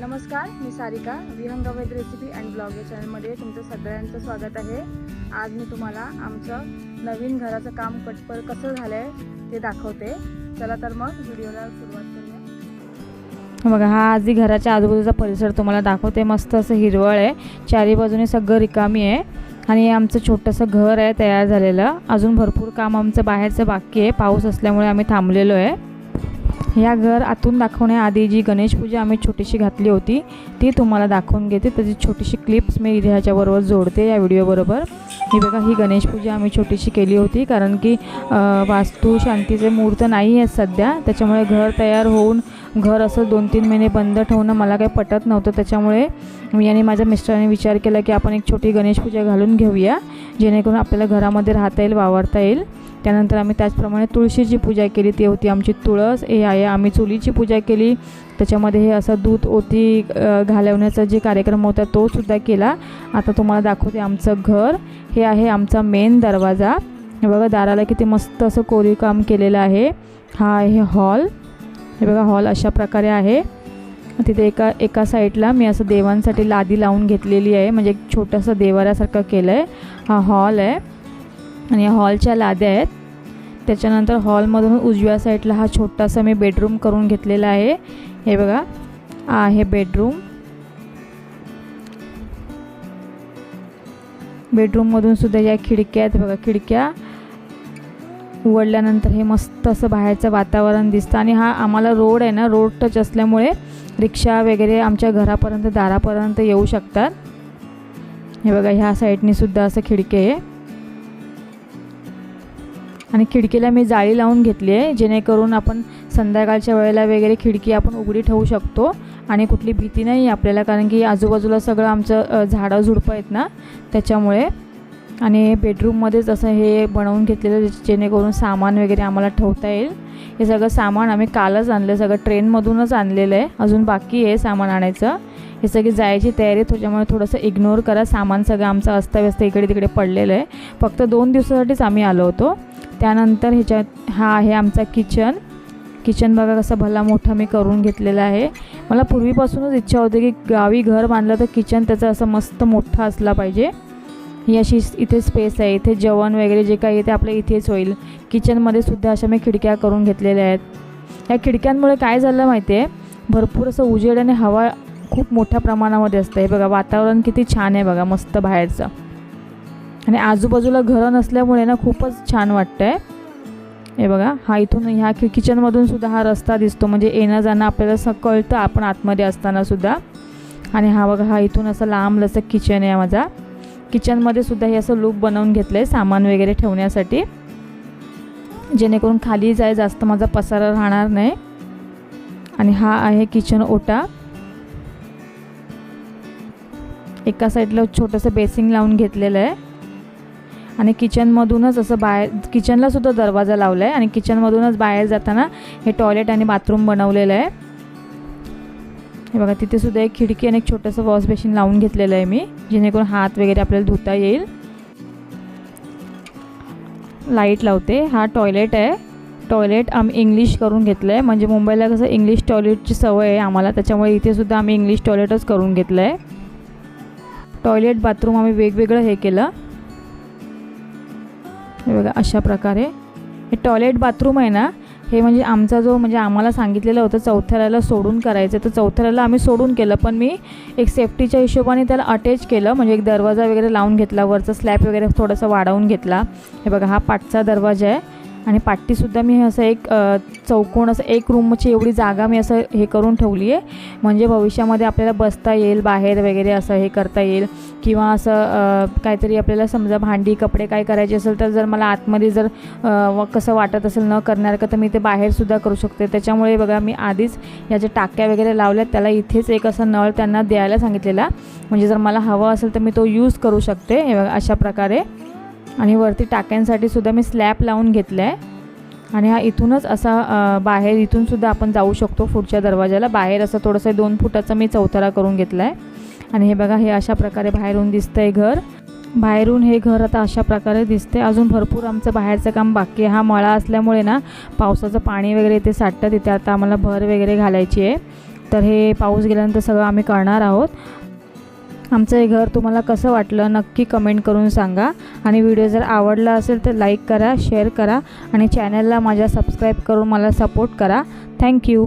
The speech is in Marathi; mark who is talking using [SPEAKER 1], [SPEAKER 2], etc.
[SPEAKER 1] नमस्कार मी Sarika Vihangavaid recipe and blog या चॅनलमध्ये तुमचं सगळ्यांचं स्वागत आहे. आज मी तुम्हाला आमचं नवीन घराचं काम कटपर कसं झालं आहे ते दाखवते. चला तर मग व्हिडिओला सुरुवात करूया. बघा हा आजही घराच्या आजूबाजूचा परिसर तुम्हाला दाखवते. मस्त असं हिरवळ आहे. चारी बाजूने सगळं रिकामी आहे. आणि हे आमचं छोटंसं घर आहे तयार झालेलं. अजून भरपूर काम आमचं बाहेरचं बाकी आहे. पाऊस असल्यामुळे आम्ही थांबलेलो आहे. या घर आतून दाखवण्याआधी जी गणेश पूजा आम्ही छोटीशी घातली होती ती तुम्हाला दाखवून घेते. त्याची छोटीशी क्लिप्स मी इथे ह्याच्याबरोबर जोडते या व्हिडिओबरोबर ही बघा ही गणेश पूजा आम्ही छोटीशी केली होती कारण की वास्तू शांतीचे मुहूर्त नाही आहेत सध्या. त्याच्यामुळे घर तयार होऊन घर असं दोन तीन महिने बंद ठेवणं मला काही पटत नव्हतं. त्याच्यामुळे मी आणि माझ्या मिस्टरांनी विचार केला की आपण एक छोटी गणेश पूजा घालून घेऊया जेणेकरून आपल्याला घरामध्ये राहता येईल वावरता येईल. त्यानंतर आम्ही त्याचप्रमाणे तुळशीची पूजा केली ती होती आमची तुळस. हे आहे आम्ही चुलीची पूजा केली. त्याच्यामध्ये हे असं दूध ओती घालवण्याचा जे कार्यक्रम होता तो सुद्धा केला. आता तुम्हाला दाखवते आमचं घर. हे आहे आमचा मेन दरवाजा. हे बघा दाराला किती मस्त असं कोरीव काम केलेलं आहे. हा आहे हॉल. हे बघा हॉल अशा प्रकारे आहे. तिथे एका एका साईडला मी असं देवांसाठी लादी लावून घेतलेली आहे. म्हणजे एक छोटंसं देवाऱ्यासारखं केलं आहे हा हॉल आहे. आणि या हॉलच्या लाद्या आहेत. त्याच्यानंतर हॉलमधून उजव्या साईडला हा छोटासा मी बेडरूम करून घेतलेला आहे. हे बघा आहे बेडरूम. बेडरूममधून सुद्धा या खिडक्या आहेत बघा खिडक्या. उघडल्यानंतर हे मस्त असं बाहेरचं वातावरण दिसतं आणि हा आम्हाला रोड आहे ना रोड टच असल्यामुळे रिक्षा वगैरे आमच्या घरापर्यंत दारापर्यंत येऊ शकतात. हे बघा ह्या साईडनी सुद्धा असं खिडकी आहे. आणि खिडकीला मी जाळी लावून घेतली आहे जेणेकरून आपण संध्याकाळच्या वेळेला वगैरे खिडकी आपण उघडी ठेवू शकतो आणि कुठली भीती नाही आहे आपल्याला कारण की आजूबाजूला सगळं आमचं झाडं झुडपं आहेत ना त्याच्यामुळे. आणि बेडरूममध्येच असं हे बनवून घेतलेलं जेणेकरून सामान वगैरे आम्हाला ठेवता येईल. हे सगळं सामान आम्ही कालच आणलं सगळं ट्रेनमधूनच आणलेलं आहे अजून बाकी आहे सामान आणायचं. हे सगळी जायची तयारी त्याच्यामुळे थोडंसं इग्नोर करा सामान सगळं आमचं अस्ताव्यस्त इकडे तिकडे पडलेलं आहे. फक्त दोन दिवसासाठीच आम्ही आलो होतो. त्यानंतर ह्याच्यात हा आहे आमचा किचन. किचन बघा कसं भला मोठा मी करून घेतलेला आहे. मला पूर्वीपासूनच इच्छा होती की गावी घर बांधलं तर किचन त्याचं असं मस्त मोठा असला पाहिजे. ही अशी इथे स्पेस आहे. इथे जेवण वगैरे जे काही आहे ते आपलं इथेच होईल. किचनमध्ये सुद्धा अशा मी खिडक्या करून घेतलेल्या आहेत. या खिडक्यांमुळे काय झालं माहिती आहे भरपूर असं उजेड आणि हवा खूप मोठ्या प्रमाणामध्ये असतं हे बघा वातावरण किती छान आहे बघा मस्त बाहेरचं. आणि आजूबाजूला घरं नसल्यामुळे ना खूपच छान वाटतं आहे हे बघा हा इथून ह्या कि किचनमधून सुद्धा हा रस्ता दिसतो. म्हणजे येणं जाणं आपल्याला स कळतं आपण आतमध्ये असताना सुद्धा. आणि हा बघा हा इथून असं लांब लसं किचन आहे माझा. किचनमध्ये सुद्धा हे असं लूप बनवून घेतलं आहे सामान वगैरे ठेवण्यासाठी. जेणेकरून खाली जाय जास्त माझा पसारा राहणार नाही. आणि हा आहे किचन ओटा. एका साईडला छोटंसं बेसिंग लावून घेतलेलं आहे. आणि किचनमधूनच असं बाहेर किचनलासुद्धा दरवाजा लावला आहे आणि किचनमधूनच बाहेर जाताना हे टॉयलेट आणि बाथरूम बनवलेलं आहे. हे बघा तिथेसुद्धा एक खिडकी आणि एक छोटंसं वॉश बेसिन लावून घेतलेलं आहे मी जेणेकरून हात वगैरे आपल्याला धुता येईल. लाइट लावते. हा टॉयलेट आहे. टॉयलेट आम्ही इंग्लिश करून घेतलं आहे म्हणजे मुंबईला कसं इंग्लिश टॉयलेटची सवय आहे आम्हाला त्याच्यामुळे इथेसुद्धा आम्ही इंग्लिश टॉयलेटच करून घेतलं आहे टॉयलेट बाथरूम आम्ही वेगवेगळं हे केलं. हे बघा अशा प्रकारे. हे टॉयलेट बाथरूम आहे ना हे म्हणजे आमचा जो म्हणजे आम्हाला सांगितलेलं होतं चौथऱ्याला सोडून करायचं तर चौथऱ्याला आम्ही सोडून केलं पण मी एक सेफ्टीच्या हिशोबाने त्याला अटॅच केलं म्हणजे एक दरवाजा वगैरे लावून घेतला वरचा स्लॅब वगैरे थोडासा वाढवून घेतला. हे बघा हा पाठचा दरवाजा आहे. आणि पाठीसुद्धा मी असं एक चौकोन असं एक रूमची एवढी जागा मी असं हे करून ठेवली आहे म्हणजे भविष्यामध्ये आपल्याला बसता येईल बाहेर वगैरे असं हे करता येईल. किंवा असं काहीतरी आपल्याला समजा भांडी कपडे काय करायचे असेल तर जर मला आतमध्ये जर व कसं वाटत असेल न करण्यासारखं तर मी ते बाहेरसुद्धा करू शकते. त्याच्यामुळे बघा मी आधीच या ज्या टाक्या वगैरे लावल्यात त्याला इथेच एक असा नळ त्यांना द्यायला सांगितलेला. म्हणजे जर मला हवं असेल तर मी तो यूज करू शकते. अशा प्रकारे. आणि वरती टाक्यांसाठी सुद्धा मी स्लॅब लावून घेतलं आहे आणि हा इथूनच असा बाहेर इथून सुद्धा आपण जाऊ शकतो पुढच्या दरवाजाला बाहेर असं थोडंसं दोन फुटाचा मी चौथरा करून घेतला आहे आणि हे बघा हे अशा प्रकारे बाहेरून दिसतं आहे घर. बाहेरून हे घर आता अशा प्रकारे दिसते अजून भरपूर आमचं बाहेरचं काम बाकी हा मळा असल्यामुळे ना पावसाचं पाणी वगैरे इथे साठतं. तिथे आता आम्हाला भर वगैरे घालायची आहे. तर हे पाऊस गेल्यानंतर सगळं आम्ही करणार आहोत. आमचं हे घर तुम्हाला कसं वाटलं नक्की कमेंट करून सांगा. आणि व्हिडिओ जर आवडला असेल तर लाईक करा शेअर करा. आणि चॅनलला माझ्या सबस्क्राईब करून मला सपोर्ट करा. थँक्यू